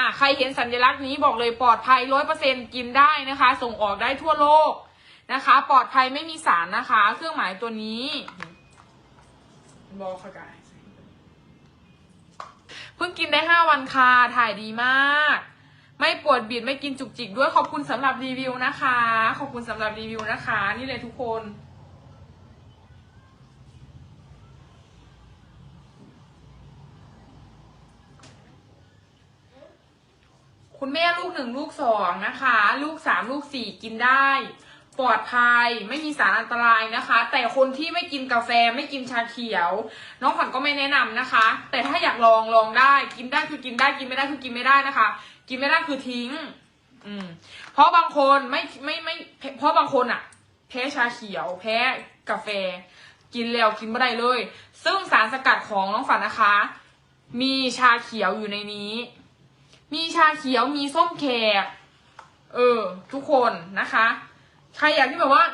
อะใครเห็นสัญลักษณ์นี้บอกเลยปลอดภัยร้อยเปอร์เซ็นกินได้นะคะ ส่งออกได้ทั่วโลกนะคะ ปลอดภัยไม่มีสารนะคะ เครื่องหมายตัวนี้บอกค่ะกายเพิ่งกินได้ห้าวันค่ะถ่ายดีมาก ไม่ปวดบิดไม่กินจุกจิกด้วยขอบคุณสำหรับรีวิวนะคะ ขอบคุณสำหรับรีวิวนะคะ นี่เลยทุกคน คุณแม่ลูกหนึ่งลูกสองนะคะ ลูกสามลูกสี่กินได้ ปลอดภัยไม่มีสารอันตรายนะคะ แต่คนที่ไม่กินกาแฟไม่กินชาเขียว น้องขวัญก็ไม่แนะนำนะคะ แต่ถ้าอยากลองลองได้ กินได้คือกินได้กินไม่ได้คือกินไม่ได้นะคะ กินไม่ได้คือทิ้ง อืม เพราะบางคนไม่ไม่ไม่ เพราะบางคนอะแพ้ชาเขียว แพ้กาแฟ กินแล้วกินไม่ได้เลย ซึ่งสารสกัดของน้องฝันนะคะ มีชาเขียวอยู่ในนี้ มีชาเขียวมีส้มแขกเออ ทุกคนนะคะ ใครอยากที่แบบว่า